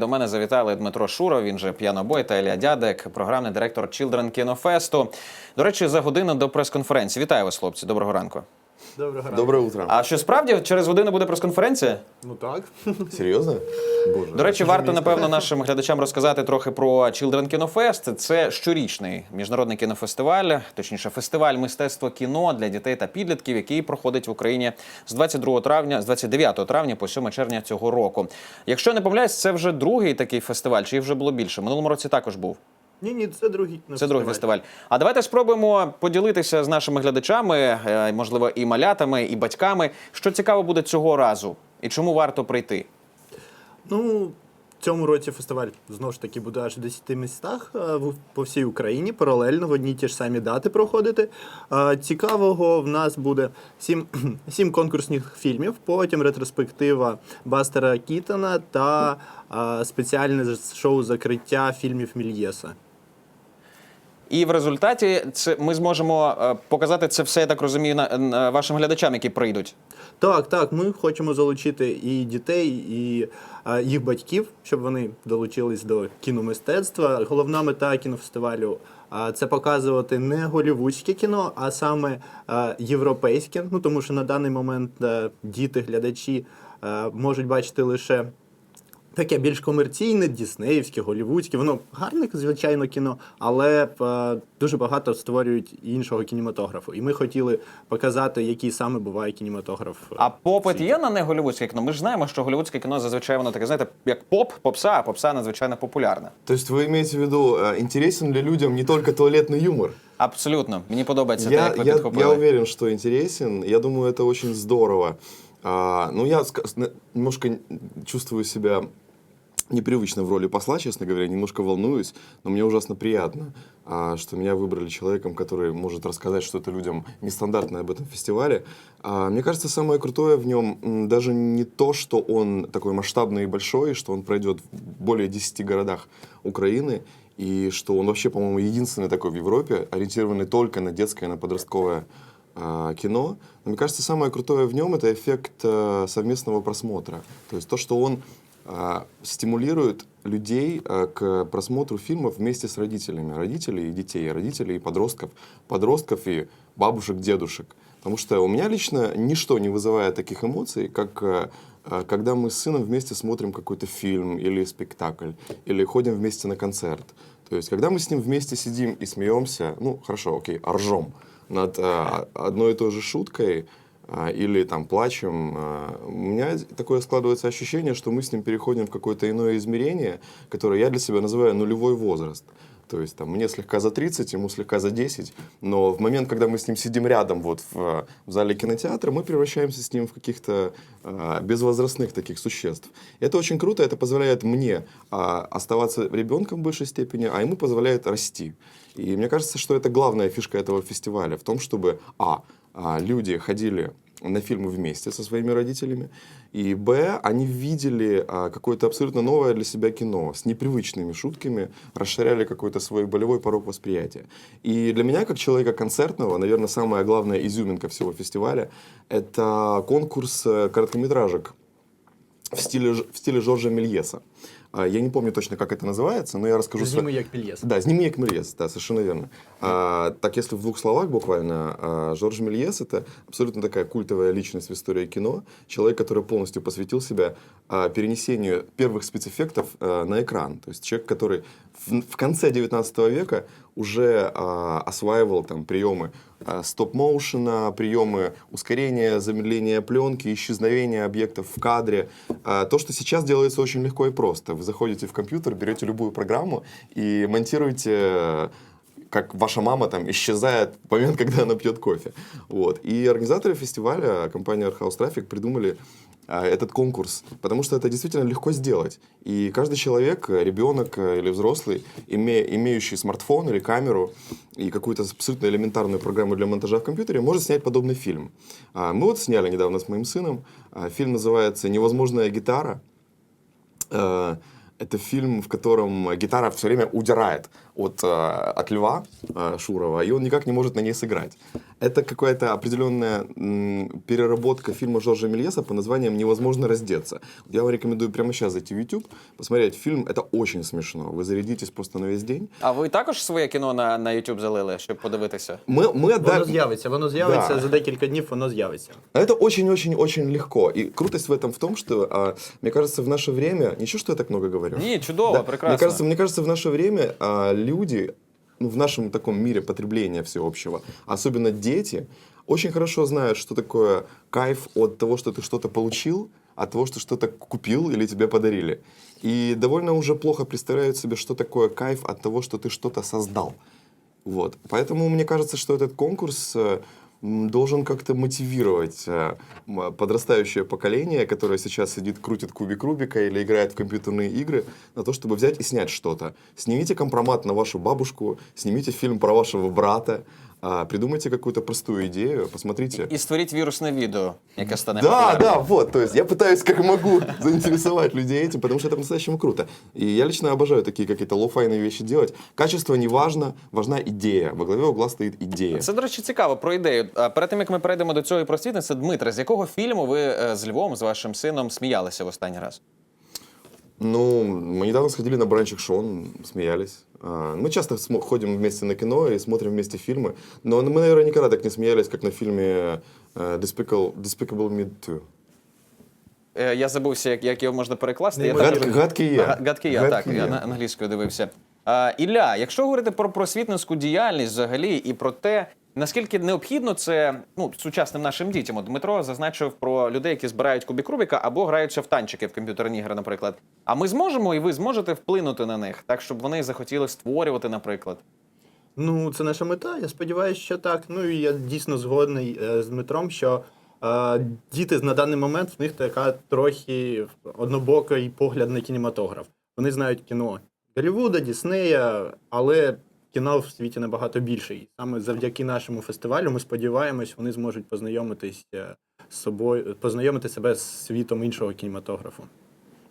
До мене завітали Дмитро Шуров, він же п'янобой та Елія Дядек, програмний директор Children Кінофесту. До речі, за годину до прес-конференції. Вітаю вас, хлопці. Доброго ранку. Доброго ранку. Доброе утро. А що справді через годину буде прес-конференція? Ну так. Серьезно? Боже. До речі, варто напевно нашим глядачам розказати трохи про Children Кінофест. Це щорічний міжнародний кінофестиваль, точніше, фестиваль мистецтва кіно для дітей та підлітків, який проходить в Україні з 22 травня, з 29 травня по 7 червня цього року. Якщо не помиляюсь, це вже другий такий фестиваль, чи їх вже було більше? Минулому році також був. Ні, ні, це другий. Це другий фестиваль. А давайте спробуємо поділитися з нашими глядачами, е, можливо, і малятами, і батьками. Що цікаво буде цього разу, і чому варто прийти? Ну, в цьому році фестиваль знову ж таки буде аж в 10 містах е, по всій Україні, паралельно в одні ті ж самі дати проходити. Е, Цікавого в нас буде сім, сім конкурсних фільмів, потім ретроспектива Бастера Кітона та спеціальне шоу закриття фільмів Мільєса. І в результаті це ми зможемо е, показати це все, я так розумію, на, на вашим глядачам, які прийдуть. Так, так, ми хочемо залучити і дітей, і е, їх батьків, щоб вони долучились до кіномистецтва. Головна мета кінофестивалю е, це показувати не голівудське кіно, а саме е, європейське. Ну тому що на даний момент е, діти, глядачі е, можуть бачити лише. Таке більш комерційне, діснеївське, голівудське. Воно гарне, звичайно, кіно, але е, дуже багато створюють іншого кінематографу. І ми хотіли показати, який саме буває кінематограф. е, А попит є на неголівудське кіно. Ми ж знаємо, що голівудське кіно зазвичай воно таке, знаєте, як поп, попса, а попса надзвичайно популярна. То есть вы имеете в виду, э, интересен ли людям не только туалетный юмор? Абсолютно. Мені подобається те, Я, як ви я, підхопили. я уверен, что интересен. Я думаю, это очень здорово. А, ну, я ска- с- немножко чувствую себя непривычно в роли посла, честно говоря, немножко волнуюсь, но мне ужасно приятно, а, что меня выбрали человеком, который может рассказать что-то людям нестандартное об этом фестивале. А, мне кажется, самое крутое в нем даже не то, что он такой масштабный и большой, что он пройдет в более 10 городах Украины, и что он вообще, по-моему, единственный такой в Европе, ориентированный только на детское, на подростковое а, кино. Но мне кажется, самое крутое в нем это эффект э, совместного просмотра. То есть то, что он стимулирует людей а, к просмотру фильмов вместе с родителями. Родителей и детей, родителей и подростков, подростков и бабушек, дедушек. Потому что у меня лично ничто не вызывает таких эмоций, как э, когда мы с сыном вместе смотрим какой-то фильм или спектакль, или ходим вместе на концерт. То есть, когда мы с ним вместе сидим и смеемся, ну, хорошо, окей, ржем над одной и той же шуткой, а, или там плачем, а, у меня такое складывается ощущение, что мы с ним переходим в какое-то иное измерение, которое я для себя называю нулевой возраст. То есть там мне слегка за 30, ему слегка за 10, но в момент, когда мы с ним сидим рядом вот в, в зале кинотеатра, мы превращаемся с ним в каких-то а, безвозрастных таких существ. Это очень круто, это позволяет мне а, оставаться ребенком в большей степени, а ему позволяет расти. И мне кажется, что это главная фишка этого фестиваля в том, чтобы, а, а, люди ходили на фильмы вместе со своими родителями, и б, они видели а, какое-то абсолютно новое для себя кино с непривычными шутками, расширяли какой-то свой болевой порог восприятия. И для меня, как человека концертного, наверное, самая главная изюминка всего фестиваля — это конкурс э, короткометражек в стиле, в стиле Жоржа Мельеса. А, Я не помню точно, как это называется, но я расскажу... сва- Зніми як Пільєс. да, «Сними як Мельес», да, совершенно верно. А, так, если в двух словах буквально, а, Жорж Мельес — это абсолютно такая культовая личность в истории кино, человек, который полностью посвятил себя а, перенесению первых спецэффектов а, на экран. То есть человек, который в, в конце 19 века уже а, осваивал там приемы а, стоп-моушена, приемы ускорения, замедления пленки, исчезновения объектов в кадре. А, то, что сейчас делается очень легко и просто. Вы заходите в компьютер, берете любую программу и монтируете как ваша мама там исчезает в момент, когда она пьет кофе. Вот. И организаторы фестиваля, компания Arthouse Traffic, придумали этот конкурс, потому что это действительно легко сделать. И каждый человек, э, ребенок э, или взрослый, име- имеющий смартфон или камеру и какую-то абсолютно элементарную программу для монтажа в компьютере, может снять подобный фильм. А, Мы вот сняли недавно с моим сыном. А, Фильм называется «Невозможная гитара». Это фильм, в котором гитара все время удирает от, от льва Шурова, и он никак не может на ней сыграть. это какая-то определенная м, переработка фильма Жоржа Мельеса по названием «Невозможно раздеться». Я вам рекомендую прямо сейчас зайти в YouTube, посмотреть фильм. Это очень смешно. Вы зарядитесь просто на весь день. А ви також своє кіно на, на YouTube залили, щоб подивитися? Мы, мы Воно отдали... з'явиться, воно з'явиться Да. за декілька днів, воно з'явиться. Это очень-очень-очень легко. И крутость в этом в том, что, а, мне кажется, в наше время... Ничего, что я так много говорю? Ні, чудово, Да, прекрасно. Мне кажется, мне кажется, в наше время а, люди, ну, в нашем таком мире потребления всеобщего, особенно дети, очень хорошо знают, что такое кайф от того, что ты что-то получил, от того, что что-то купил или тебе подарили. И довольно уже плохо представляют себе, что такое кайф от того, что ты что-то создал. Вот. Поэтому мне кажется, что этот конкурс э, м, должен как-то мотивировать э, м, подрастающее поколение, которое сейчас сидит, крутит кубик Рубика или играет в компьютерные игры, на то, чтобы взять и снять что-то. Снимите компромат на вашу бабушку, снимите фильм про вашего брата, а, придумайте какую-то простую идею, посмотрите. І створіть вірусне відео, яке стане Да, популярним. да, вот, то есть я пытаюсь как могу заинтересовать людей этим, потому что это по-настоящему круто. И я лично обожаю такие какие-то лоу-файные вещи делать. Качество не важно, важна идея. Во главе угла стоит идея. Це, до речі, цікаво про ідею. А Перед тим як ми перейдемо до цього і просвітництва, Дмитре, з якого фільму ви е, з Львом, з вашим сином, сміялися в останній раз? Ну, мы недавно сходили на Бранчик Шон, смеялись. А, Мы часто смо- ходим вместе на кино и смотрим вместе фильмы, но мы, наверное, никогда так не смеялись, как на фильме э, Despicable, Despicable Me 2. Е, Я забувся, як, як його можна перекласти. Я Неймовірно. так- Гад- гадкий я. Га- Гадкий я, Гадкий так, я я. на англійською дивився. А, Ілля, якщо говорити про просвітницьку діяльність взагалі і про те, наскільки необхідно це ну, сучасним нашим дітям. Дмитро зазначив про людей, які збирають кубік Рубіка або граються в танчики в комп'ютерні ігри, наприклад. А ми зможемо і ви зможете вплинути на них, так щоб вони захотіли створювати, наприклад. Ну, це наша мета. Я сподіваюся, що так. Ну і я дійсно згодний е, з Дмитром, що е, діти на даний момент в них така трохи однобокий погляд на кінематограф. Вони знають кіно Голлівуда, Діснея, але кіно в світі набагато більше. І саме завдяки нашому фестивалю ми сподіваємось, вони зможуть познайомитись е, з собою, познайомити себе з світом іншого кінематографу.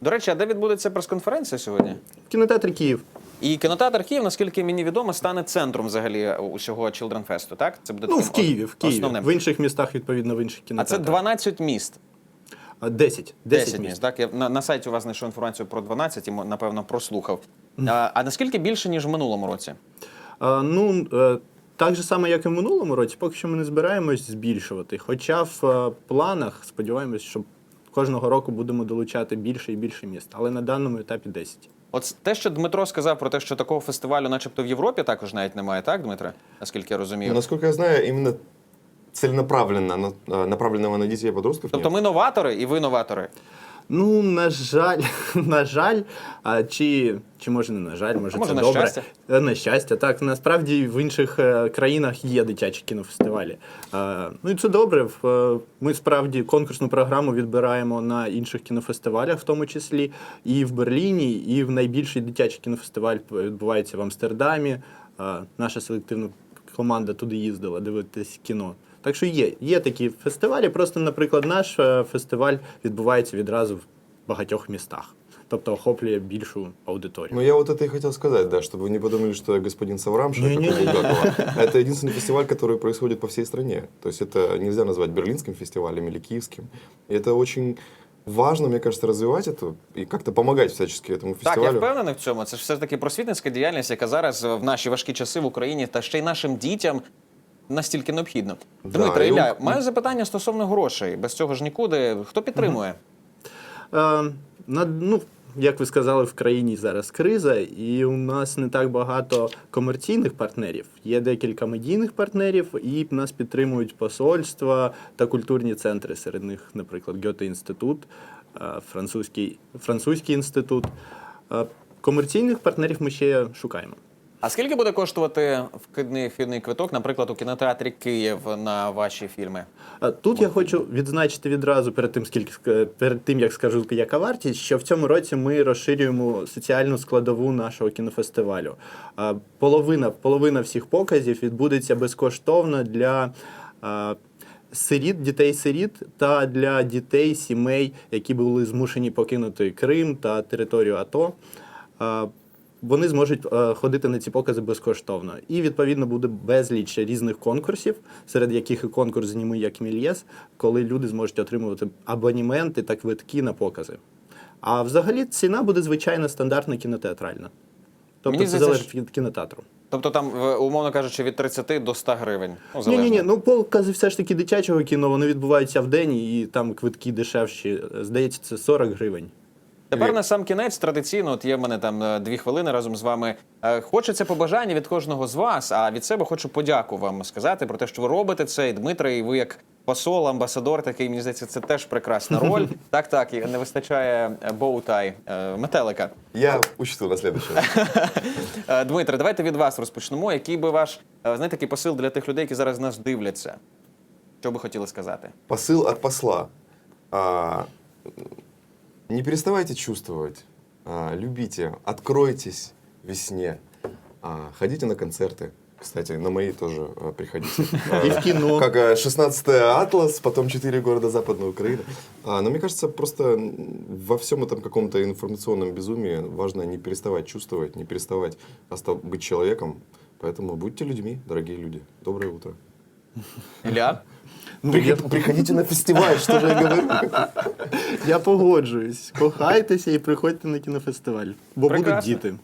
До речі, а де відбудеться прес-конференція сьогодні? В кінотеатрі Київ. І кінотеатр Київ, наскільки мені відомо, стане центром взагалі усього Children Fest, так? Це буде Ну, в Києві, в Києві. основним. В інших містах, відповідно, в інших А це кінотеатрах. 12 міст. А, 10. 10, міст. міст. Так, я на, на сайті у вас знайшов інформацію про 12 і напевно прослухав. А, а наскільки більше, ніж в минулому році? А, ну, е, так же само, як і в минулому році, поки що ми не збираємось збільшувати. Хоча в е, планах сподіваємось, що кожного року будемо долучати більше і більше міст. Але на даному етапі 10. От те, що Дмитро сказав про те, що такого фестивалю, начебто в Європі, також навіть немає, так, Дмитре? Наскільки я розумію. Насколько я знаю, именно целенаправленно, на- а, направленного на детей и подростков Тобто нет. ми новатори і ви новатори. Ну, на жаль, на жаль, а, чи, чи може не на жаль, може, А може, це на добре. щастя? Е, На щастя, так. Насправді в інших е, країнах є дитячі кінофестивалі. Е, ну і це добре. В, е, Ми справді конкурсну програму відбираємо на інших кінофестивалях, в тому числі, і в Берліні, і в найбільший дитячий кінофестиваль відбувається в Амстердамі. Е, Наша селективна команда туди їздила дивитись кіно. Так що є, є такі фестивалі. Просто, наприклад, наш е, фестиваль відбувається відразу в багатьох містах, тобто охоплює більшу аудиторію. Ну, я вот это и хотел сказать, да, чтобы вы не подумали, что я господин Саврамша, как у Не-не-не. Булгакова. Это единственный фестиваль, который происходит по всей стране. То есть это нельзя назвать берлинским фестивалем или киевским. И это очень важно, мне кажется, развивать это и как-то помогать всячески этому Так, я фестивалю. впевнений в цьому. Це ж все ж таки просвітницька діяльність, яка зараз в наші важкі часи в Україні та ще й нашим дітям настільки необхідно. Дмитро, Ілля, маю запитання стосовно грошей. Без цього ж нікуди. Хто підтримує? Е, на, ну, як ви сказали, в країні зараз криза, і у нас не так багато комерційних партнерів. Є декілька медійних партнерів, і нас підтримують посольства та культурні центри. Серед них, наприклад, Гьоте інститут, е, французький, французький інститут. Е, Комерційних партнерів ми ще шукаємо. А скільки буде коштувати вхідний вхідний квиток, наприклад, у кінотеатрі Київ на ваші фільми? Тут я хочу відзначити відразу перед тим, скільки перед тим як скажу, яка вартість, що в цьому році ми розширюємо соціальну складову нашого кінофестивалю. Половина, половина всіх показів відбудеться безкоштовно для сиріт, дітей-сиріт та для дітей сімей, які були змушені покинути Крим та територію АТО. Вони зможуть е, ходити на ці покази безкоштовно. І відповідно буде безліч різних конкурсів, серед яких і конкурс зніми як Мільєс, коли люди зможуть отримувати абонементи та квитки на покази. А взагалі ціна буде звичайна стандартна кінотеатральна. Тобто Мені це залежить від кінотеатру. Тобто там, умовно кажучи, від 30 до 100 гривень. Ну, Ні, ні, ні. Ну покази все ж таки дитячого кіно, вони відбуваються в день, і там квитки дешевші. Здається, це 40 гривень. Тепер на сам кінець традиційно, от є в мене там е, дві хвилини разом з вами. Е, Хочеться побажання від кожного з вас. А від себе хочу подяку вам сказати про те, що ви робите це. І Дмитре, і ви як посол, амбасадор, такий мені здається, це теж прекрасна роль. Так, так, і не вистачає боутай е, метелика. Я учту на. Е, Дмитре, давайте від вас розпочнемо. Який би ваш знаєте, такий посил для тих людей, які зараз нас дивляться? Що би хотіли сказати? Посыл от посла. А, не переставайте чувствовать. А, любите. Откройтесь весне. А, ходите на концерты. Кстати, на мои тоже а, приходите. И в кино. Как а, 16-й «Атлас», потом 4 города Западной Украины. А, но мне кажется, просто во всем этом каком-то информационном безумии важно не переставать чувствовать, не переставать быть человеком. Поэтому будьте людьми, дорогие люди. Доброе утро. Ілля? Ну, Приход- я, Приходите на фестиваль, що ж я говорю. я погоджуюсь. Кохайтеся і приходьте на кінофестиваль, бо Прекрасно. будуть діти.